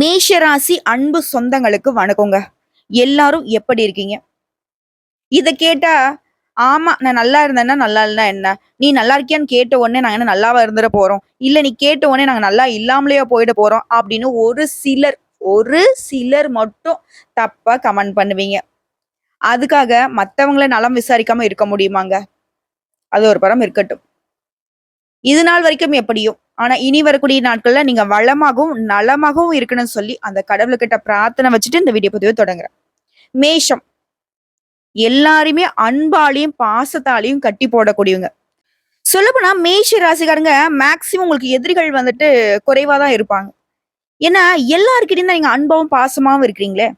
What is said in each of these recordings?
மேஷராசி அன்பு சொந்தங்களுக்கு வணக்கங்க. எல்லாரும் எப்படி இருக்கீங்க? இதை கேட்டா ஆமா நான் நல்லா இருந்தேன்னா நல்லா இல்லைன்னா என்ன? நீ நல்லா இருக்கியான்னு கேட்ட உடனே நாங்க என்ன நல்லாவா இருந்துட போறோம்? இல்ல நீ கேட்ட உடனே நாங்க நல்லா இல்லாமலேயே போயிட போறோம் அப்படின்னு ஒரு சிலர் ஒரு சிலர் மட்டும் தப்பா கமெண்ட் பண்ணுவீங்க. அதுக்காக மற்றவங்கள நலம் விசாரிக்காம இருக்க முடியுமாங்க? அது ஒரு படம் இருக்கட்டும். இது நாள் வரைக்கும் எப்படியோ ஆனா இனி வரக்கூடிய நாட்கள்ல நீங்க வளமாகவும் நலமாகவும் இருக்கணும்னு சொல்லி அந்த கடவுள்கிட்ட பிரார்த்தனை வச்சுட்டு இந்த வீடியோ பதிவை தொடங்குறேன். மேஷம். எல்லாருமே அன்பாலையும் பாசத்தாலையும் கட்டி போடக்கூடியவங்க. சொல்லப்போனா மேஷ ராசிக்காரங்க மேக்சிமம் உங்களுக்கு எதிரிகள் வந்துட்டு குறைவா தான் இருப்பாங்க. ஏன்னா எல்லாருக்கிட்டையும் தான் நீங்க அன்பாவும் பாசமாவும் இருக்கிறீங்களே.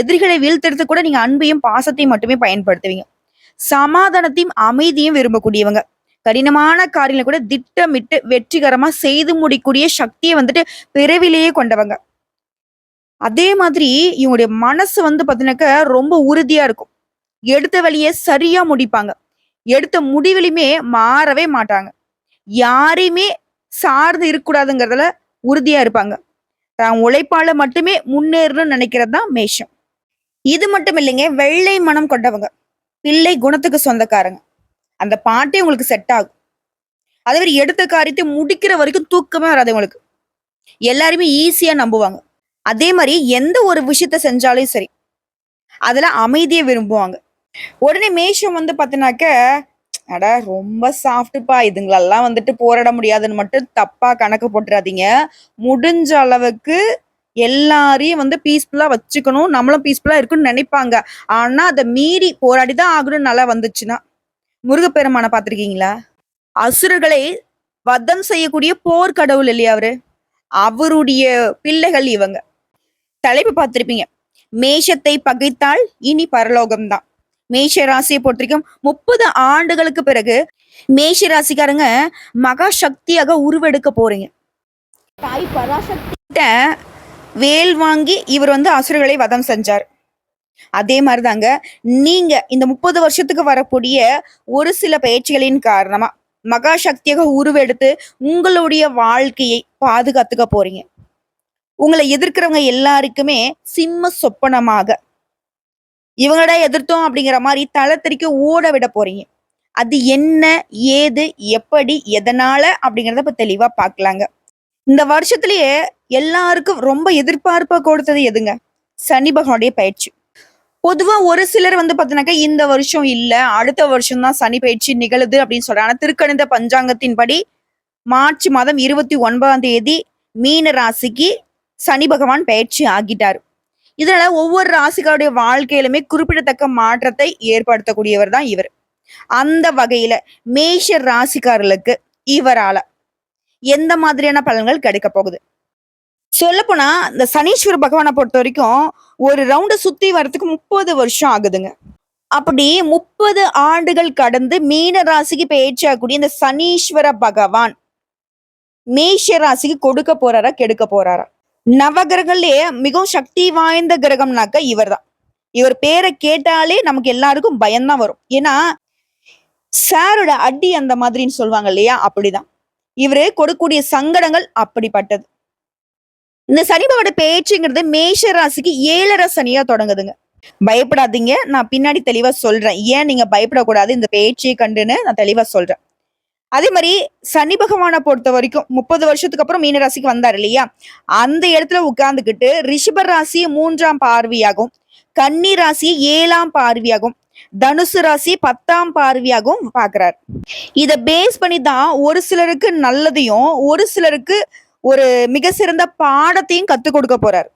எதிரிகளை வீழ்த்தெடுத்து கூட நீங்க அன்பையும் பாசத்தையும் மட்டுமே பயன்படுத்துவீங்க. சமாதானத்தையும் அமைதியும் விரும்பக்கூடியவங்க. கடினமான காரியங்களை கூட திட்டமிட்டு வெற்றிகரமா செய்து முடிக்கூடிய சக்தியை வந்துட்டு பிறவிலேயே கொண்டவங்க. அதே மாதிரி இவங்களுடைய மனசு வந்து பார்த்தீங்கன்னாக்க ரொம்ப உறுதியா இருக்கும். எடுத்த வழியை சரியா முடிப்பாங்க. எடுத்த முடிவிலுமே மாறவே மாட்டாங்க. யாரையுமே சார்ந்து இருக்கக்கூடாதுங்கிறதுல உறுதியா இருப்பாங்க. தான் உழைப்பால மட்டுமே முன்னேறணும்னு நினைக்கிறது தான் மேஷம். இது மட்டும் இல்லைங்க வெள்ளை மனம் கொண்டவங்க. பிள்ளை குணத்துக்கு சொந்தக்காரங்க. அந்த பாட்டே உங்களுக்கு செட் ஆகும். அதே மாதிரி எடுத்த காரியத்தை முடிக்கிற வரைக்கும் தூக்கமே வராது உங்களுக்கு. எல்லாருமே ஈஸியா நம்புவாங்க. அதே மாதிரி எந்த ஒரு விஷயத்த செஞ்சாலும் சரி அதுல அமைதியை விரும்புவாங்க. உடனே மேஷம் வந்து பாத்தினாக்க அட ரொம்ப சாஃப்ட்டுப்பா இதுங்களெல்லாம் வந்துட்டு போராட முடியாதுன்னு மட்டும் தப்பா கணக்கு போட்டுறாதீங்க. முடிஞ்ச அளவுக்கு எல்லாரையும் வந்து பீஸ்ஃபுல்லா வச்சுக்கணும். நம்மளும் பீஸ்ஃபுல்லா இருக்குன்னு நினைப்பாங்க. ஆனா அதை மீறி போராடி தான் ஆகணும்னு நல்லா வந்துச்சுன்னா முருகப்பெருமான பார்த்துருக்கீங்களா? அசுரர்களை வதம் செய்யக்கூடிய போர்க்கடவுள் இல்லையா அவரு? அவருடைய பிள்ளைகள் இவங்க. தலைப்பு பார்த்திருப்பீங்க. மேஷத்தை பகைத்தால் இனி பரலோகம்தான். மேஷ ராசியை பொறுத்த வரைக்கும் முப்பது ஆண்டுகளுக்கு பிறகு மேஷ ராசிக்காரங்க மகா சக்தியாக உருவெடுக்க போறீங்க. தாய் பராசக்தி வேல் வாங்கி இவர் வந்து அசுரர்களை வதம் செஞ்சார். அதே மாதிரிதாங்க நீங்க இந்த முப்பது வருஷத்துக்கு வரக்கூடிய ஒரு சில பயிற்சிகளின் காரணமா மகா சக்தியாக உருவெடுத்து உங்களுடைய வாழ்க்கையை பாதுகாத்துக்க போறீங்க. உங்களை எதிர்க்கிறவங்க எல்லாருக்குமே சிம்ம சொப்பனமாக இவங்களடா எதிர்த்தோம் அப்படிங்கிற மாதிரி தளத்திற்கு ஓட விட போறீங்க. அது என்ன ஏது எப்படி எதனால அப்படிங்கிறத இப்ப தெளிவா பார்க்கலாங்க இந்த வருஷத்திலேயே எல்லாருக்கும் ரொம்ப எதிர்பார்ப்ப கொடுத்தது எதுங்க? சனி பகவானுடைய பயிற்சி. பொதுவா ஒரு சிலர் வந்து பாத்தீங்கன்னாக்கா இந்த வருஷம் இல்ல அடுத்த வருஷம் தான் சனி பயிற்சி நிகழுது அப்படின்னு சொல்றாங்க. ஆனா திருக்கணித பஞ்சாங்கத்தின்படி மார்ச் மாதம் இருபத்தி ஒன்பதாம் தேதி மீன ராசிக்கு சனி பகவான் பயிற்சி ஆகிட்டார். இதனால ஒவ்வொரு ராசிகளுடைய வாழ்க்கையிலுமே குறிப்பிடத்தக்க மாற்றத்தை ஏற்படுத்தக்கூடியவர் தான் இவர். அந்த வகையில மேஷ ராசிக்காரர்களுக்கு இவரால எந்த மாதிரியான பலன்கள் கிடைக்க போகுது? சொல்லப்போனா இந்த சனீஸ்வர பகவானை பொறுத்த வரைக்கும் ஒரு ரவுண்டை சுத்தி வர்றதுக்கு முப்பது வருஷம் ஆகுதுங்க. அப்படி முப்பது ஆண்டுகள் கடந்து மீன ராசிக்கு பேச்சாகக்கூடிய இந்த சனீஸ்வர பகவான் மேஷ ராசிக்கு கொடுக்க போறாரா கெடுக்க போறாரா? நவகிரகம்லயே மிகவும் சக்தி வாய்ந்த கிரகம்னாக்க இவர் தான் இவர் பேரை கேட்டாலே நமக்கு எல்லாருக்கும் பயம்தான் வரும். ஏன்னா சாரோட அடி அந்த மாதிரின்னு சொல்லுவாங்க இல்லையா அப்படிதான். இவரு கொடுக்கக்கூடிய சங்கடங்கள் அப்படிப்பட்டது. இந்த சனிபாவோட பேச்சுங்கிறது மேஷ ராசிக்கு ஏழரை சனியா தொடங்குதுங்க. பயப்படாதீங்க. நான் பின்னாடி தெளிவா சொல்றேன். ஏன் நீங்க பயப்படக்கூடாது? இந்த பேச்சை கண்டுன்னு நான் தெளிவா சொல்றேன். அதே மாதிரி சனி பகவானை பொறுத்த வரைக்கும் முப்பது வருஷத்துக்கு அப்புறம் மீன ராசிக்கு வந்தார் இல்லையா? அந்த இடத்துல உட்கார்ந்துக்கிட்டு ரிஷப ராசி மூன்றாம் பார்வையாகும். கன்னி ராசி ஏழாம் பார்வையாகும். தனுசு ராசி பத்தாம் பார்வையாகவும் பாக்குறாரு. இத பேஸ் பண்ணி தான் ஒரு சிலருக்கு நல்லதையும் ஒரு சிலருக்கு ஒரு மிக சிறந்த பாடத்தையும் கத்துக் கொடுக்க போறாரு.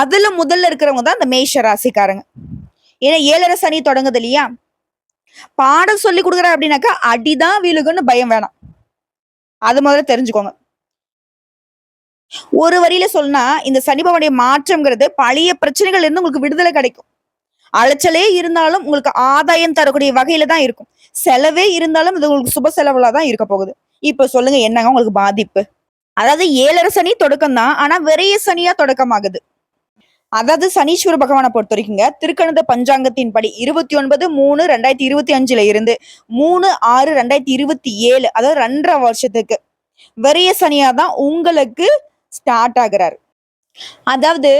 அதுல முதல்ல இருக்கிறவங்க தான் இந்த மேஷ ராசிக்காரங்க. ஏன்னா ஏழரை சனி தொடங்குது இல்லையா? பாடம் சொல்லி கொடுக்குற அப்படின்னாக்கா அடிதான் விழுகுன்னு பயம் வேணாம். அது முதல்ல தெரிஞ்சுக்கோங்க. ஒரு வரியில சொன்னா இந்த சனிபவனுடைய மாற்றம்ங்கிறது பழைய பிரச்சனைகள் இருந்து உங்களுக்கு விடுதலை கிடைக்கும். அலைச்சலே இருந்தாலும் உங்களுக்கு ஆதாயம் தரக்கூடிய வகையில தான் இருக்கும். செலவே இருந்தாலும் இது உங்களுக்கு சுப செலவுல தான் இருக்க போகுது. இப்ப சொல்லுங்க என்னங்க உங்களுக்கு பாதிப்பு? அதாவது ஏழரை சனி தொடக்கம் தான் ஆனா விரைய சனியா தொடக்கமாகுது. அதாவது சனீஸ்வர பகவானை பொறுத்த வரைக்குங்க திருக்கணித பஞ்சாங்கத்தின் படி இருபத்தி ஒன்பது மூணு ரெண்டாயிரத்தி இருபத்தி அஞ்சுல இருந்து மூணு ஆறு ரெண்டாயிரத்தி இருபத்தி ஏழு அதாவது ரெண்டரை வருஷத்துக்கு. விரைய சனியா தான் உங்களுக்கு ஸ்டார்ட் ஆகுறாரு. அதாவது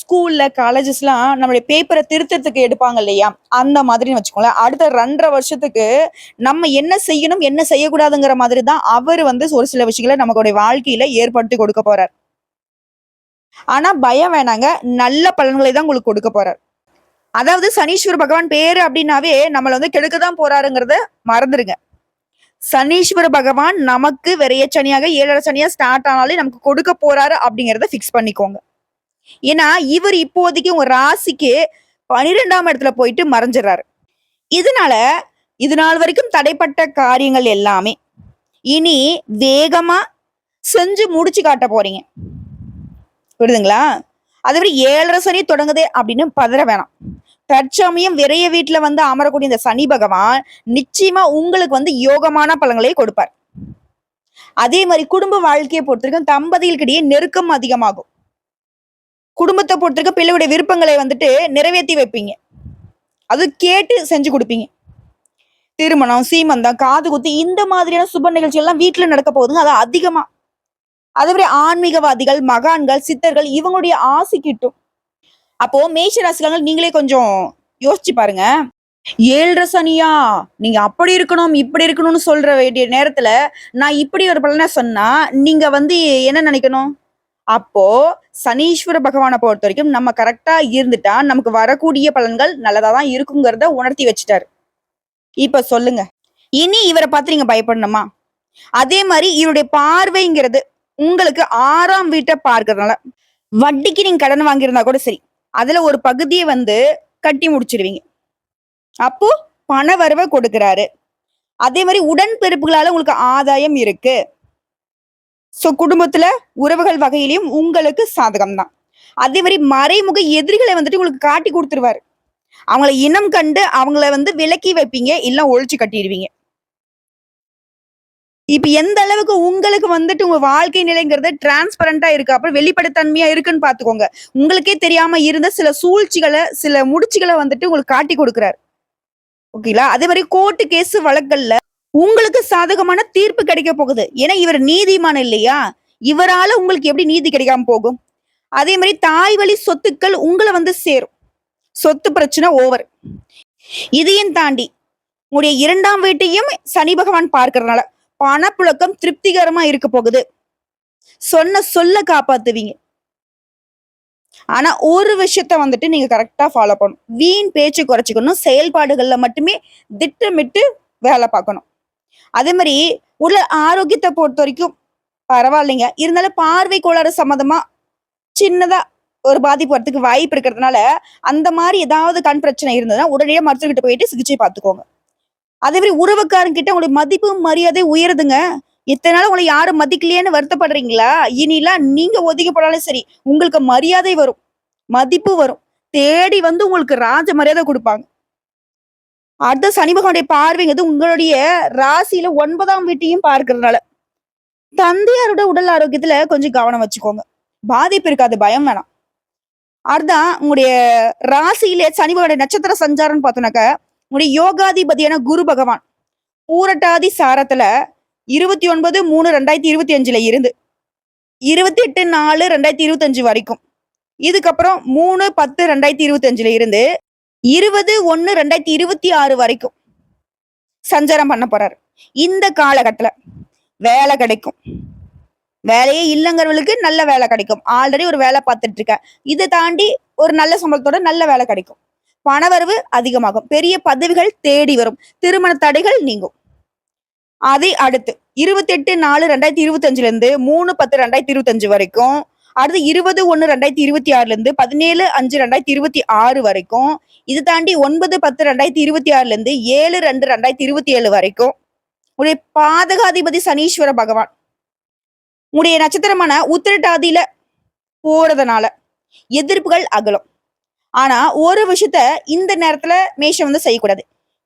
ஸ்கூல்ல, காலேஜஸ்லாம் நம்மளுடைய பேப்பரை திருத்தத்துக்கு எடுப்பாங்க இல்லையா? அந்த மாதிரின்னு வச்சுக்கோங்களேன். அடுத்த 2 1/2 வருஷத்துக்கு நம்ம என்ன செய்யணும், என்ன செய்யக்கூடாதுங்கிற மாதிரி தான் அவர் வந்து ஒரு சில விஷயங்கள நம்மளுடைய வாழ்க்கையில ஏற்படுத்தி கொடுக்க போறார். ஆனா பயம் வேணாங்க. நல்ல பலன்களை தான் உங்களுக்கு கொடுக்க போறார். அதாவது சனீஸ்வர பகவான் பேரு அப்படின்னாவே நம்மளை வந்து கெடுக்க தான் போறாருங்கிறத மறந்துருங்க. சனீஸ்வர பகவான் நமக்கு விரைய சனியாக, ஏழரை சனியா ஸ்டார்ட் ஆனாலே நமக்கு கொடுக்க போறாரு அப்படிங்கிறத ஃபிக்ஸ் பண்ணிக்கோங்க. ஏன்னா, இவர் இப்போதைக்கு உங்க ராசிக்கு 12ஆம் இடத்துல போயிட்டு மறைஞ்சிடுறாரு. இதனால, இது நாள் வரைக்கும் தடைப்பட்ட காரியங்கள் எல்லாமே, இனி வேகமா செஞ்சு முடிச்சு காட்ட போறீங்க. புரியுதுங்களா? அதுமாரி 7 சனி தொடங்குதே அப்படின்னு பதற வேணாம். தற்சமயம் விரைய வீட்டுல வந்து அமரக்கூடிய இந்த சனி பகவான், நிச்சயமா உங்களுக்கு வந்து யோகமான பலன்களை கொடுப்பார். அதே மாதிரி குடும்ப வாழ்க்கைய பொறுத்தவரைக்கும் தம்பதிகளுக்கிடையே நெருக்கம் அதிகமாகும். குடும்பத்தை பொறுத்திருக்க பிள்ளையுடைய விருப்பங்களை வந்துட்டு நிறைவேற்றி வைப்பீங்க. அது கேட்டு செஞ்சு கொடுப்பீங்க திருமணம், சீமந்தம், காதுகுத்து இந்த மாதிரியான சுப நிகழ்ச்சிகள்லாம் வீட்டுல நடக்க போகுதுங்க. அது அதிகமா. அதேமாரி ஆன்மீகவாதிகள், மகான்கள், சித்தர்கள் இவங்களுடைய ஆசை கிட்டும். அப்போ மேஷ ராசிக்காரங்க நீங்களே கொஞ்சம் யோசிச்சு பாருங்க. ஏழரை சனியா? நீங்க அப்படி இருக்கணும், இப்படி இருக்கணும்னு சொல்ற வேண்டிய நேரத்துல, நான் இப்படி ஒரு பலனை சொன்னா, நீங்க வந்து என்ன நினைக்கணும் அப்போ சனீஸ்வர பகவானை பொறுத்த வரைக்கும் நம்ம கரெக்டா இருந்துட்டா, நமக்கு வரக்கூடிய பலன்கள் நல்லதா தான் இருக்குங்கிறத உணர்த்தி வச்சுட்டாரு. இப்ப சொல்லுங்க. இனி இவரை பார்த்து நீங்க பயப்படணுமா? அதே மாதிரி இவருடைய பார்வைங்கிறது உங்களுக்கு ஆறாம் வீட்டை பார்க்கறதுனால வட்டிக்கு நீங்க கடன் வாங்கியிருந்தா கூட சரி, அதுல ஒரு பகுதியை வந்து கட்டி முடிச்சிருவீங்க அப்போ பண வரவை கொடுக்குறாரு. அதே மாரி உடன்பிறப்புகளால உங்களுக்கு ஆதாயம் இருக்கு. ஸோ குடும்பத்துல உறவுகள் வகையிலையும் உங்களுக்கு சாதகம் தான். அதே மாதிரி மறைமுக எதிரிகளை வந்துட்டு உங்களுக்கு காட்டி கொடுத்துருவாரு அவங்கள இனம் கண்டு அவங்கள வந்து விலக்கி வைப்பீங்க. இல்லை ஒழிச்சு கட்டிடுவீங்க இப்ப எந்த அளவுக்கு உங்களுக்கு வந்துட்டு உங்க வாழ்க்கை நிலைங்கிறது டிரான்ஸ்பரன்ட்டா இருக்கு. அப்புறம் வெளிப்படைத்தன்மையா இருக்குன்னு பார்த்துக்கோங்க. உங்களுக்கே தெரியாம இருந்த சில சூழ்ச்சிகளை சில முடிச்சுகளை வந்துட்டு உங்களுக்கு காட்டிக் கொடுக்குறாரு ஓகேங்களா? அதே மாதிரி கோர்ட்டு கேஸ் வழக்குகள்ல உங்களுக்கு சாதகமான தீர்ப்பு கிடைக்க போகுது. ஏன்னா இவர் நீதிமான் இல்லையா? இவரால உங்களுக்கு எப்படி நீதி கிடைக்காம போகும்? அதே மாதிரி தாய் வழி சொத்துக்கள் உங்களை வந்து சேரும். சொத்து பிரச்சனை ஓவர். இதையும் தாண்டி உங்களுடைய இரண்டாம் வீட்டையும் சனி பகவான் பார்க்கறதுனால பணப்புழக்கம் திருப்திகரமா இருக்க போகுது. சொன்ன சொல்ல காப்பாத்துவீங்க. ஆனா ஒரு விஷயத்த வந்துட்டு நீங்க கரெக்டா ஃபாலோ பண்ணணும். வீண் பேச்சு குறைச்சிக்கணும் செயல்பாடுகள்ல மட்டுமே திட்டமிட்டு வேலை பார்க்கணும். அதே மாதிரி உடல் பொறுத்த வரைக்கும் பரவாயில்லைங்க. இருந்தாலும் பார்வை கோளாறு சம்மந்தமா சின்னதா ஒரு பாதிப்பு வரதுக்கு வாய்ப்பு இருக்கிறதுனால, அந்த மாதிரி ஏதாவது கண் பிரச்சனை இருந்ததுன்னா, உடனடியா மருத்துவர்கிட்ட போயிட்டு சிகிச்சை பார்த்துக்கோங்க. அதே மாதிரி உறவுக்காரங்க உங்களுடைய மதிப்பு, மரியாதை உயருதுங்க. இத்தனை நாள் உங்களை யாரும் மதிக்கலையேன்னு வருத்தப்படுறீங்களா? இனிலாம் நீங்க ஒதுக்கப்படாலும் சரி, உங்களுக்கு மரியாதை வரும். மதிப்பு வரும். தேடி வந்து உங்களுக்கு ராஜ மரியாதை கொடுப்பாங்க அடுத்த சனி பகவானுடைய பார்வைங்கிறது உங்களுடைய ராசியில ஒன்பதாம் வீட்டையும் பார்க்கறதுனால தந்தையாரோட உடல் ஆரோக்கியத்துல கொஞ்சம் கவனம் வச்சுக்கோங்க. பாதிப்பு இருக்காது. பயம் வேணாம். அதுதான் உங்களுடைய ராசியிலே சனி பகவானுடைய நட்சத்திர சஞ்சாரம்னு பார்த்தோம்னாக்க, உங்களுடைய யோகாதிபதியான குரு பகவான் பூரட்டாதி சாரத்துல 29/3/2025ல இருந்து 28/4/2025 வரைக்கும். இதுக்கப்புறம் 3/10/2025ல இருந்து 20/1/2026 வரைக்கும் சஞ்சாரம் பண்ண போறாரு. இந்த காலகட்டத்துல வேலை கிடைக்கும். வேலையே இல்லைங்கிறவங்களுக்கு நல்ல வேலை கிடைக்கும். ஆல்ரெடி ஒரு வேலை பார்த்துட்டு இருக்கேன். இதை தாண்டி ஒரு நல்ல சம்பளத்தோட நல்ல வேலை கிடைக்கும். பணவரவு அதிகமாகும். பெரிய பதவிகள் தேடி வரும். திருமண தடைகள் நீங்கும். அதை அடுத்து 28/4/2025ல இருந்து 3/10/2025 வரைக்கும், அடுத்து இருபது ஒன்று ரெண்டாயிரத்தி இருபத்தி ஆறுலேருந்து பதினேழு அஞ்சு ரெண்டாயிரத்தி இருபத்தி ஆறு வரைக்கும். இது தாண்டி ஒன்பது பத்து ரெண்டாயிரத்தி இருபத்தி ஆறுலேருந்து ஏழு ரெண்டு ரெண்டாயிரத்தி இருபத்தி ஏழு வரைக்கும். உடைய பாதகாதிபதி சனீஸ்வர பகவான். உடைய நட்சத்திரமான உத்திரட்டாதியில போறதுனால எதிர்ப்புகள் அகலும். ஆனா ஒரு விஷயத்த இந்த நேரத்துல மேஷம் வந்து செய்யக்கூடாது.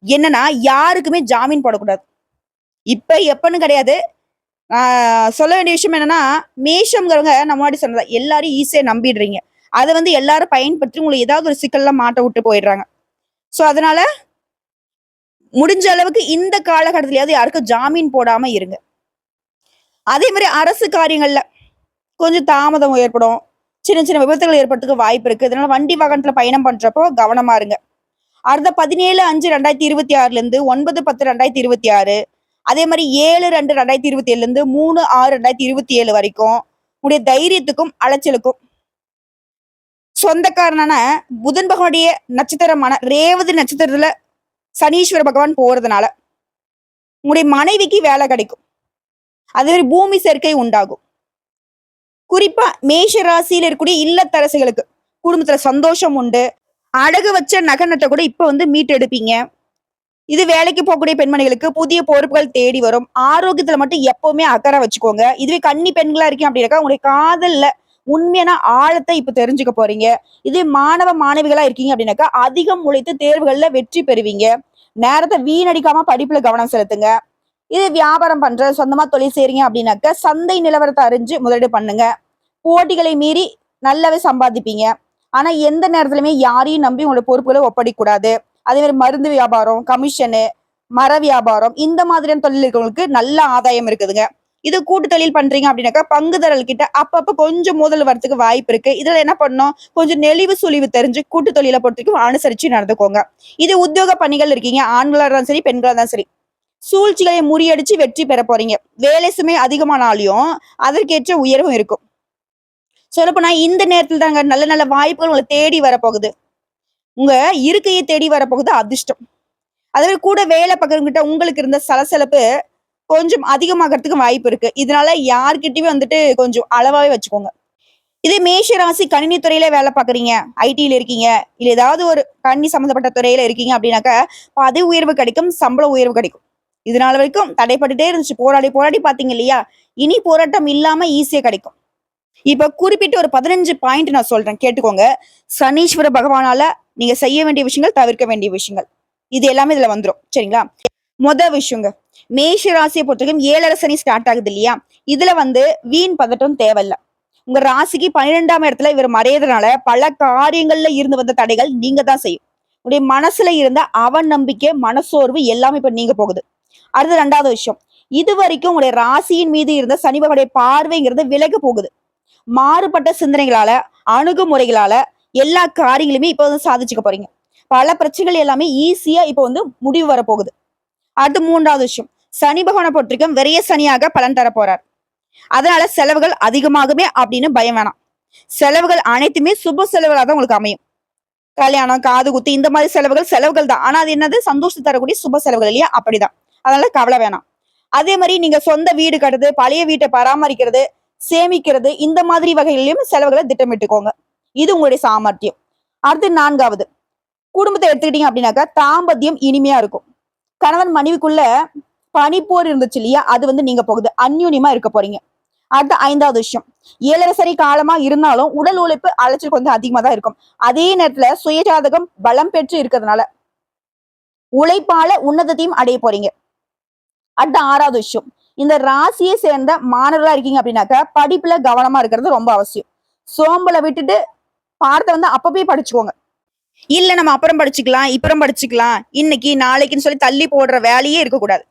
என்னன்னா யாருக்குமே ஜாமீன் போடக்கூடாது. இப்ப எப்பன்னு கிடையாது. சொல்ல வேண்டிய விஷயம் என்னன்னா, மேஷம்ங்கிறவங்க நம்ம முன்னாடி சொன்னதா எல்லாரும் ஈஸியா நம்பிடுறீங்க. அதை வந்து எல்லாரும் பயன்படுத்தி உங்களுக்கு ஏதாவது ஒரு சிக்கல்ல மாட்ட விட்டு போயிடுறாங்க. ஸோ அதனால முடிஞ்ச அளவுக்கு இந்த காலகட்டத்திலேயாவது யாருக்கும் ஜாமீன் போடாம இருங்க. அதே மாதிரி அரசு காரியங்கள்ல கொஞ்சம் தாமதம் ஏற்படும். சின்ன சின்ன விபத்துகள் ஏற்படுறதுக்கு வாய்ப்பு இருக்கு இதனால வண்டி வாகனத்துல பயணம் பண்றப்போ கவனமா இருங்க அடுத்த பதினேழு அஞ்சு ரெண்டாயிரத்தி இருபத்தி ஆறுல இருந்து ஒன்பது பத்து ரெண்டாயிரத்தி இருபத்தி ஆறு அதே மாதிரி ஏழு ரெண்டு ரெண்டாயிரத்தி இருபத்தி ஏழுல இருந்து மூணு ஆறு ரெண்டாயிரத்தி இருபத்தி ஏழு வரைக்கும் உடைய தைரியத்துக்கும் அலைச்சலுக்கும் சொந்தக்காரனான புதன் பகவானுடைய நட்சத்திரமான ரேவதி நட்சத்திரத்துல சனீஸ்வர பகவான் போறதுனால உங்களுடைய மனைவிக்கு வேலை கிடைக்கும். அதே மாதிரி பூமி சேர்க்கை உண்டாகும். குறிப்பா மேஷ ராசியில இருக்கக்கூடிய இல்லத்தரசிகளுக்கு குடும்பத்துல சந்தோஷம் உண்டு. அடகு வச்ச நகை நட்டை கூட இப்ப வந்து மீட்டெடுப்பீங்க. இது வேலைக்கு போகக்கூடிய பெண்மணிகளுக்கு புதிய பொறுப்புகள் தேடி வரும். ஆரோக்கியத்துல மட்டும் எப்பவுமே அக்கறை வச்சுக்கோங்க. இதுவே கன்னி பெண்களா இருக்கீங்க அப்படின்னாக்கா உங்களுடைய காதல்ல உண்மையான ஆழத்தை இப்ப தெரிஞ்சுக்க போறீங்க. இதே மாணவ மாணவிகளா இருக்கீங்க அப்படின்னாக்கா அதிகம் உழைத்து தேர்வுகள்ல வெற்றி பெறுவீங்க. நேரத்தை வீணடிக்காம படிப்புல கவனம் செலுத்துங்க. இது வியாபாரம் பண்ற சொந்தமா தொழில் செய்றீங்க அப்படின்னாக்கா சந்தை நிலவரத்தை அறிஞ்சு முதலீடு பண்ணுங்க. போட்டிகளை மீறி நல்லாவே சம்பாதிப்பீங்க. ஆனா எந்த நேரத்திலுமே யாரையும் நம்பி உங்களோட பொறுப்புகளை ஒப்படைக்கூடாது அதே மாதிரி மருந்து வியாபாரம் கமிஷனு மர வியாபாரம் இந்த மாதிரியான தொழில் இருக்கவங்களுக்கு நல்ல ஆதாயம் இருக்குதுங்க. இது கூட்டு தொழில் பண்றீங்க அப்படின்னாக்கா பங்குதாரர்கள் கிட்ட அப்பப்ப கொஞ்சம் மோதல் வரத்துக்கு வாய்ப்பு இருக்கு. இதுல என்ன பண்ணணும்? கொஞ்சம் நெளிவு சுழிவு தெரிஞ்சு கூட்டு தொழிலை பொறுத்தவரைக்கும் அனுசரிச்சு நடந்துக்கோங்க. இது உத்தியோக பணிகள் இருக்கீங்க. ஆண்களா இருந்தாலும் சரி பெண்களா இருந்தாலும் சரி. சூழ்ச்சிகளை முறியடிச்சு வெற்றி பெற போறீங்க. வேலை சுமை அதிகமானாலையும் அதற்கேற்ற உயர்வும் இருக்கும். சொல்லப்போனா இந்த நேரத்தில் தாங்க நல்ல நல்ல வாய்ப்புகள் உங்களை தேடி வரப்போகுது உங்க இருக்கையை தேடி வரப்போகுது அதிர்ஷ்டம். அதே கூட வேலை பார்க்கறவங்கிட்ட உங்களுக்கு இருந்த சலசலப்பு கொஞ்சம் அதிகமாகறதுக்கு வாய்ப்பு இருக்கு. இதனால யார்கிட்டயுமே வந்துட்டு கொஞ்சம் அளவாவே வச்சுக்கோங்க. இதே மேஷ ராசி கணினி துறையில வேலை பார்க்குறீங்க. ஐடியில இருக்கீங்க. இல்ல ஏதாவது ஒரு கணினி சம்மந்தப்பட்ட துறையில இருக்கீங்க அப்படின்னாக்கா பதவி உயர்வு கிடைக்கும் சம்பள உயர்வு கிடைக்கும். இதனால வரைக்கும் தடைப்பட்டுட்டே இருந்துச்சு. போராடி போராடி பாத்தீங்க இல்லையா? இனி போராட்டம் இல்லாம ஈஸியா கிடைக்கும். இப்ப குறிப்பிட்டு ஒரு பதினஞ்சு பாயிண்ட் நான் சொல்றேன். கேட்டுக்கோங்க. சனீஸ்வர பகவானால நீங்க செய்ய வேண்டிய விஷயங்கள் தவிர்க்க வேண்டிய விஷயங்கள். இது எல்லாமே இதுல வந்துரும். சரிங்களா? முத விஷயங்க. மேஷ ராசியை பொறுத்தவரைக்கும் ஏழரை சனி ஸ்டார்ட் ஆகுது இல்லையா? இதுல வந்து வீண் பதட்டம் தேவையில்லை. உங்க ராசிக்கு பன்னிரெண்டாம் இடத்துல இவர் மறையறதுனால பல காரியங்கள்ல இருந்து வந்த தடைகள் நீங்க தான் செய்யும். உடைய மனசுல இருந்த அவன் நம்பிக்கை மனசோர்வு எல்லாமே இப்ப நீங்க போகுது. அடுத்து ரெண்டாவது விஷயம். இது வரைக்கும் உங்களுடைய ராசியின் மீது இருந்த சனி பார்வைங்கிறது விலக போகுது. மாறுபட்ட சிந்தனைகளால அணுகுமுறைகளால எல்லா காரியங்களுமே இப்ப வந்து சாதிச்சுக்க போறீங்க. பல பிரச்சனைகள் எல்லாமே ஈஸியா இப்போ வந்து முடிவு வரப்போகுது. அடுத்து மூன்றாவது விஷயம். சனி பகவானை பொறுத்திருக்கும் விரைய சனியாக பலன் தர போறார். அதனால செலவுகள் அதிகமாகுமே அப்படின்னு பயம் வேணாம். செலவுகள் அனைத்துமே சுப செலவுகளாக தான் உங்களுக்கு அமையும். கல்யாணம் காது குத்து இந்த மாதிரி செலவுகள் செலவுகள் தான். ஆனா அது என்னது? சந்தோஷம் தரக்கூடிய சுப செலவுகள் இல்லையா? அப்படிதான். அதனால கவலை வேணாம். அதே மாதிரி நீங்க சொந்த வீடு கட்டுறது பழைய வீட்டை பராமரிக்கிறது சேமிக்கிறது இந்த மாதிரி வகைகளிலும் செலவுகளை திட்டமிட்டுக்கோங்க. இது உங்களுடைய சாமர்த்தியம். அடுத்து நான்காவது. குடும்பத்தை எடுத்துக்கிட்டீங்க அப்படின்னாக்கா தாம்பத்தியம் இனிமையா இருக்கும். கணவன் மனைவிக்குள்ள பனிப்போர் இருந்துச்சு இல்லையா அது வந்து நீங்க போகுது. அந்யூன்யமா இருக்க போறீங்க. அடுத்த ஐந்தாவது விஷயம். ஏழரசரி காலமா இருந்தாலும் உடல் உழைப்பு அலைச்சல் கொஞ்சம் அதிகமா தான் இருக்கும். அதே நேரத்துல சுயஜாதகம் பலம் பெற்று இருக்கிறதுனால உழைப்பால உன்னதத்தையும் அடைய போறீங்க. அடுத்த ஆறாவது விஷயம். இந்த ராசியை சேர்ந்த மாணவர்களா இருக்கீங்க அப்படின்னாக்கா படிப்புல கவனமா இருக்கிறது ரொம்ப அவசியம். சோம்பலை விட்டுட்டு பாடத்தை வந்து அப்பவே படிச்சுக்கோங்க. இல்ல நம்ம அப்புறம் படிச்சுக்கலாம் இப்புறம் படிச்சுக்கலாம். இன்னைக்கு நாளைக்குன்னு சொல்லி தள்ளி போடுற வேலையே இருக்கக்கூடாது.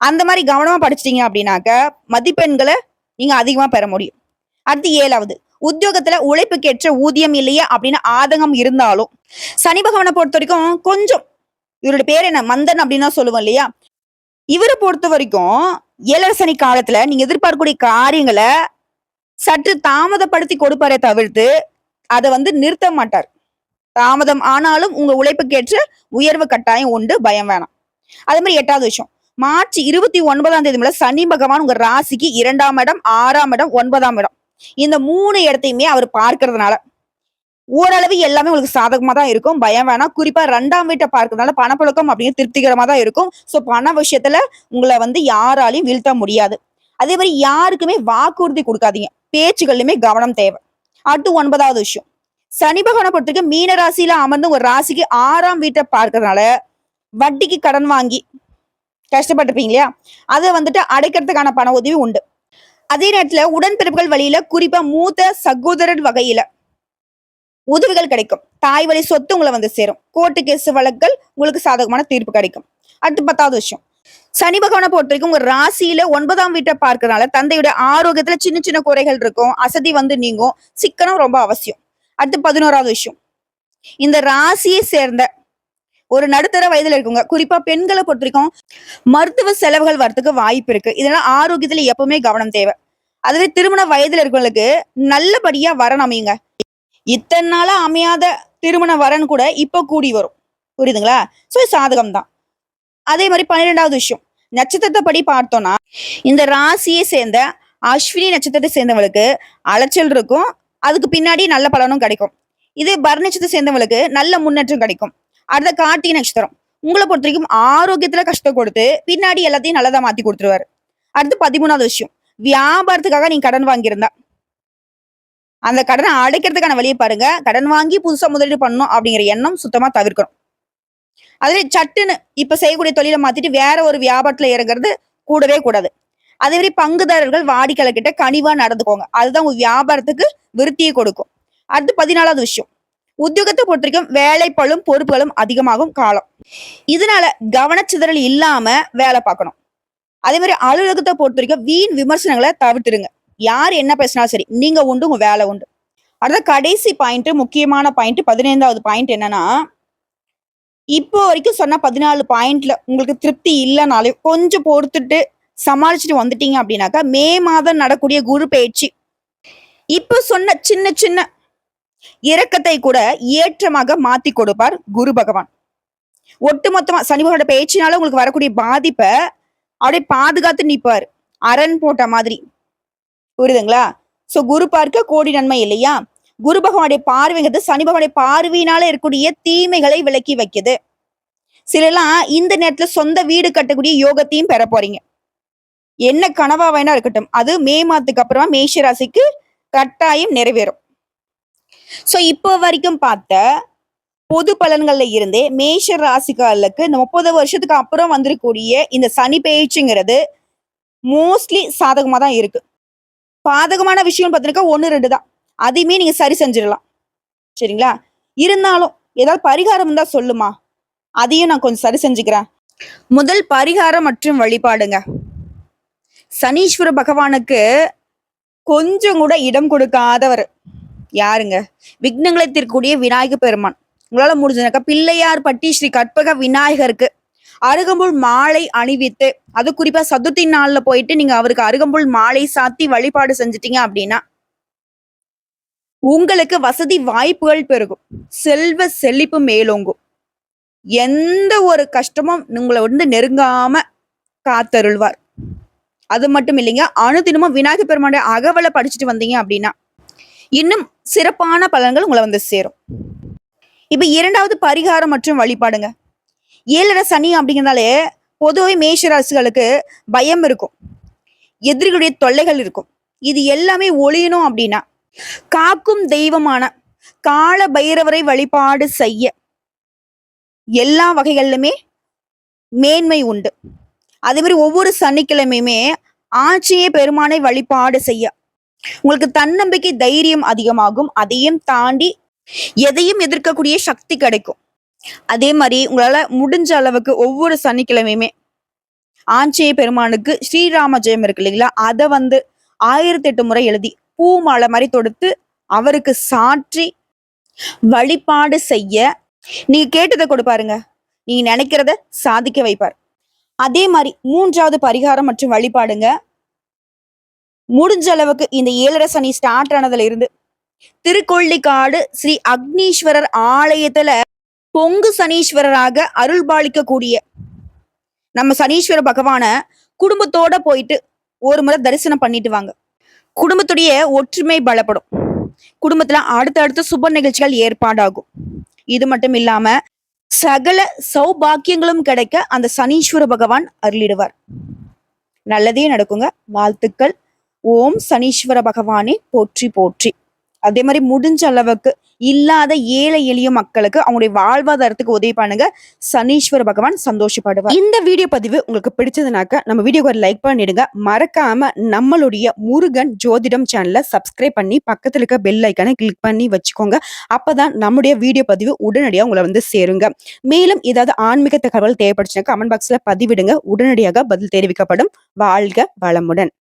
அந்த மாதிரி கவனமா படிச்சிட்டீங்க அப்படின்னாக்க மதிப்பெண்களை நீங்க அதிகமா பெற முடியும். அடுத்து ஏழாவது உத்தியோகத்துல உழைப்புக்கேற்ற ஊதியம் இல்லையே அப்படின்னு ஆதங்கம் இருந்தாலும் சனி பகவானை பொறுத்த வரைக்கும் கொஞ்சம் இவருடைய பேர் என்ன? மந்தன் அப்படின்னா சொல்லுவோம் இல்லையா? இவரை பொறுத்த வரைக்கும் ஏழரசனி காலத்துல நீங்க எதிர்பார்க்கக்கூடிய காரியங்களை சற்று தாமதப்படுத்தி கொடுப்பாரே தவிர்த்து அதை வந்து நிறுத்த மாட்டார். தாமதம் ஆனாலும் உங்க உழைப்புக்கேற்ற உயர்வு கட்டாயம் உண்டு பயம் வேணாம். அதே மாதிரி எட்டாவது விஷயம். மார்ச் இருபத்தி ஒன்பதாம் தேதி மேல சனி பகவான் உங்க ராசிக்கு இரண்டாம் இடம் ஆறாம் இடம் ஒன்பதாம் இடம். இந்த மூணு இடத்தையுமே அவர் பார்க்கறதுனால ஓரளவு எல்லாமே உங்களுக்கு சாதகமா தான் இருக்கும். பயம் வேணாம். குறிப்பா ரெண்டாம் வீட்டை பார்க்கறதுனால பணப்பழக்கம் அப்படின்னு திருப்திகரமா தான் இருக்கும். சோ பண விஷயத்துல உங்களை வந்து யாராலையும் வீழ்த்த முடியாது. அதே மாதிரி யாருக்குமே வாக்குறுதி கொடுக்காதீங்க. பேச்சுகள்லயுமே கவனம் தேவை. அடுத்து ஒன்பதாவது விஷயம். சனி பகவானை பொறுத்தவரைக்கும் மீன ராசியில அமர்ந்து ஒரு ராசிக்கு ஆறாம் வீட்டை பார்க்கறதுனால வட்டிக்கு கடன் வாங்கி கஷ்டப்பட்டிருப்பீங்க இல்லையா அதை வந்துட்டு அடைக்கிறதுக்கான பண உதவி உண்டு. அதே நேரத்துல உடன்பிறப்புகள் வழியில குறிப்பா மூத்த சகோதரர் வகையில உதவிகள் கிடைக்கும். தாய் வழி சொத்து உங்களை வந்து சேரும். கோர்ட்டு கேஸ் வழக்குகள் உங்களுக்கு சாதகமான தீர்ப்பு கிடைக்கும். அடுத்து பத்தாவது விஷயம். சனி பகவானை பொறுத்த வரைக்கும் உங்க ராசியில ஒன்பதாம் வீட்டை பார்க்கறதுனால தந்தையோட ஆரோக்கியத்துல சின்ன சின்ன குறைகள் இருக்கும். அசதி வந்து நீங்கும். சிக்கனம் ரொம்ப அவசியம். அடுத்து பதினோராவது விஷயம். இந்த ராசியை சேர்ந்த ஒரு நடுத்தர வயதுல இருக்குங்க குறிப்பா பெண்களை பொறுத்த வரைக்கும் மருத்துவ செலவுகள் வர்றதுக்கு வாய்ப்பு இருக்கு. இதனால ஆரோக்கியத்துல எப்பவுமே கவனம் தேவை. அதுவே திருமண வயதுல இருக்கவங்களுக்கு நல்லபடியா வரன் அமையுங்க. இத்தனை நாளா அமையாத திருமண வரன் கூட இப்ப கூடி வரும். புரியுதுங்களா? சோ சாதகம் தான் அதே மாதிரி பன்னிரெண்டாவது விஷயம். நட்சத்திரத்தை படி பார்த்தோம்னா இந்த ராசியை சேர்ந்த அஸ்வினி நட்சத்திரத்தை சேர்ந்தவங்களுக்கு அலைச்சல் இருக்கும். அதுக்கு பின்னாடி நல்ல பலனும் கிடைக்கும். இதே பர நட்சத்திரத்தை சேர்ந்தவங்களுக்கு நல்ல முன்னேற்றம் கிடைக்கும். அடுத்த கார்த்திகை நட்சத்திரம். உங்களை பொறுத்த வரைக்கும் ஆரோக்கியத்துல கஷ்டம் கொடுத்து பின்னாடி எல்லாத்தையும் நல்லதா மாத்தி கொடுத்துருவாரு. அடுத்து பதிமூணாவது விஷயம். வியாபாரத்துக்காக நீங்க கடன் வாங்கியிருந்தா. அந்த கடனை அடைக்கிறதுக்கான வழியை பாருங்க. கடன் வாங்கி புதுசா முதலீடு பண்ணணும் அப்படிங்கிற எண்ணம் சுத்தமா தவிர்க்கணும். அதுவே சட்டுன்னு இப்ப செய்யக்கூடிய தொழிலை மாத்திட்டு வேற ஒரு வியாபாரத்துல இறங்குறது கூடவே கூடாது. அதே மாதிரி பங்குதாரர்கள் வாடிக்கையாளர் கிட்ட கனிவா நடந்துக்கோங்க. அதுதான் உங்க வியாபாரத்துக்கு விருத்தியை கொடுக்கும். அடுத்து பதினாலாவது விஷயம். உத்தியோகத்தை பொறுத்த வரைக்கும் வேலைப்பளும் பொறுப்புகளும் அதிகமாகும் காலம். இதனால கவனச்சிதறல் இல்லாம வேலை பார்க்கணும். அதே மாதிரி அலுவலகத்தை பொறுத்த வரைக்கும் வீண் விமர்சனங்களை தவிர்த்துருங்க யார் என்ன பேசினாலும் சரி நீங்க உண்டு உங்க வேலை உண்டு. அடுத்த கடைசி பாயிண்ட் முக்கியமான பாயிண்ட் பதினைந்தாவது பாயிண்ட் என்னன்னா இப்போ வரைக்கும் சொன்ன பதினாலு பாயிண்ட்ல உங்களுக்கு திருப்தி இல்லைனாலே கொஞ்சம் பொறுத்துட்டு சமாளிச்சுட்டு வந்துட்டீங்க அப்படின்னாக்கா மே மாதம் நடக்கூடிய குரு பயிற்சி. இப்போ சொன்ன சின்ன சின்ன இறக்கத்தை கூட ஏற்றமாக மாத்தி கொடுப்பார் குரு பகவான். ஒட்டுமொத்தமா சனி பகவானோட உங்களுக்கு வரக்கூடிய பாதிப்பை அப்படியே பாதுகாத்து நிற்பார் அரண் போட்ட மாதிரி. புரியுதுங்களா? சோ குரு பார்க்க கோடி நன்மை இல்லையா? குரு பகவானுடைய பார்வைங்கிறது சனி பகவானுடைய பார்வையினால இருக்கக்கூடிய தீமைகளை விலக்கி வைக்குது. சிலலாம் இந்த நேரத்துல சொந்த வீடு கட்டக்கூடிய யோகத்தையும் பெற போறீங்க. என்ன கனவா வேணா இருக்கட்டும். அது மே மாதத்துக்கு அப்புறமா மேஷ ராசிக்கு கட்டாயம் நிறைவேறும். சோ இப்போ வரைக்கும் பார்த்த பொது பலன்கள்ல இருந்தே மேஷ ராசிக்காரர்களுக்கு இந்த முப்பது வருஷத்துக்கு அப்புறம் வந்திருக்கக்கூடிய இந்த சனி பேச்சுங்கிறது மோஸ்ட்லி சாதகமா தான் இருக்கு. பாதகமான விஷயம் பார்த்தீங்கன்னா ஒன்று ரெண்டு தான். அதையுமே நீங்க சரி செஞ்சிடலாம். சரிங்களா? இருந்தாலும் ஏதாவது பரிகாரம் இருந்தா சொல்லுமா? அதையும் நான் கொஞ்சம் சரி செஞ்சுக்கிறேன். முதல் பரிகாரம் மற்றும் வழிபாடுங்க. சனீஸ்வர பகவானுக்கு கொஞ்சம் கூட இடம் கொடுக்காதவர் யாருங்க? விக்னங்களை தீர்க்கக்கூடிய விநாயக பெருமான். உங்களால முடிஞ்சதுனாக்கா பிள்ளையார் பட்டி ஸ்ரீ கற்பக விநாயகருக்கு அருகம்புல் மாலை அணிவித்து அது குறிப்பா சதுர்த்தி நாள்ல போயிட்டு நீங்க அவருக்கு அருகம்புல் மாலை சாத்தி வழிபாடு செஞ்சிட்டீங்க அப்படின்னா உங்களுக்கு வசதி வாய்ப்புகள் பெருகும். செல்வ செழிப்பு மேலோங்கும். எந்த ஒரு கஷ்டமும் உங்களை வந்து நெருங்காம காத்தருள்வார். அது மட்டும் இல்லைங்க அணுதினமும் விநாயகர் பெருமானுடைய அகவலை படிச்சுட்டு வந்தீங்க அப்படின்னா இன்னும் சிறப்பான பலன்கள் உங்களை வந்து சேரும். இப்ப இரண்டாவது பரிகாரம் மற்றும் வழிபாடுங்க. ஏழரை சனி அப்படிங்கிறதாலே பொதுவாக மேஷராசிகளுக்கு பயம் இருக்கும். எதிரிகளுடைய தொல்லைகள் இருக்கும். இது எல்லாமே ஒழியணும் அப்படின்னா காக்கும் தெய்வமான கால பைரவரை வழிபாடு செய்ய எல்லா வகைகளிலுமே மேன்மை உண்டு. அதே மாதிரி ஒவ்வொரு சனிக்கிழமையுமே ஆட்சியே பெருமானை வழிபாடு செய்ய. உங்களுக்கு தன்னம்பிக்கை தைரியம் அதிகமாகும். அதையும் தாண்டி எதையும் எதிர்க்கக்கூடிய சக்தி கிடைக்கும். அதே மாதிரி உங்களால முடிஞ்ச அளவுக்கு ஒவ்வொரு சனிக்கிழமையுமே ஆஞ்சநேய பெருமானுக்கு ஸ்ரீராம ஜெயம் இருக்கு இல்லைங்களா? அதை வந்து ஆயிரத்தி எட்டு முறை எழுதி பூ மாலை மாதிரி தொடுத்து அவருக்கு சாற்றி வழிபாடு செய்ய நீங்க கேட்டதை கொடுப்பாருங்க நீங்க நினைக்கிறத சாதிக்க வைப்பார். அதே மாதிரி மூன்றாவது பரிகாரம் மற்றும் வழிபாடுங்க. முடிஞ்ச அளவுக்கு இந்த ஏழரை சனி ஸ்டார்ட் ஆனதுல இருந்து திருக்கொள்ளிக்காடு ஸ்ரீ அக்னீஸ்வரர் ஆலயத்துல பொங்கு சனீஸ்வரராக அருள்பாலிக்க கூடிய நம்ம சனீஸ்வர பகவான குடும்பத்தோட போயிட்டு ஒரு முறை தரிசனம் பண்ணிட்டு வாங்க. குடும்பத்துடைய ஒற்றுமை பலப்படும். குடும்பத்துல அடுத்தடுத்த சுப நிகழ்ச்சிகள் ஏற்பாடாகும். இது மட்டும் இல்லாம சகல சௌபாக்கியங்களும் கிடைக்க அந்த சனீஸ்வர பகவான் அருளிடுவார். நல்லதே நடக்குங்க. வாழ்த்துக்கள். ஓம் சனீஸ்வர பகவானே போற்றி போற்றி. அதே மாதிரி முடிஞ்ச அளவுக்கு இல்லாத ஏழை எளிய மக்களுக்கு அவங்களுடைய வாழ்வாதாரத்துக்கு உதவி பண்ணுங்க. சனீஸ்வர பகவான் சந்தோஷப்படுவார். இந்த வீடியோ பதிவு உங்களுக்கு பிடிச்சதுனாக்க நம்ம வீடியோக்கு ஒரு லைக் பண்ணிடுங்க. மறக்காம நம்மளுடைய முருகன் ஜோதிடம் சேனலை சப்ஸ்கிரைப் பண்ணி பக்கத்தில் இருக்க பெல் ஐக்கானை கிளிக் பண்ணி வச்சுக்கோங்க. அப்பதான் நம்முடைய வீடியோ பதிவு உடனடியாக உங்களை வந்து சேருங்க. மேலும் ஏதாவது ஆன்மீக தகவல் தேவைப்படுச்சுன்னா கமெண்ட் பாக்ஸ்ல பதிவிடுங்க. உடனடியாக பதில் தெரிவிக்கப்படும். வாழ்க வளமுடன்.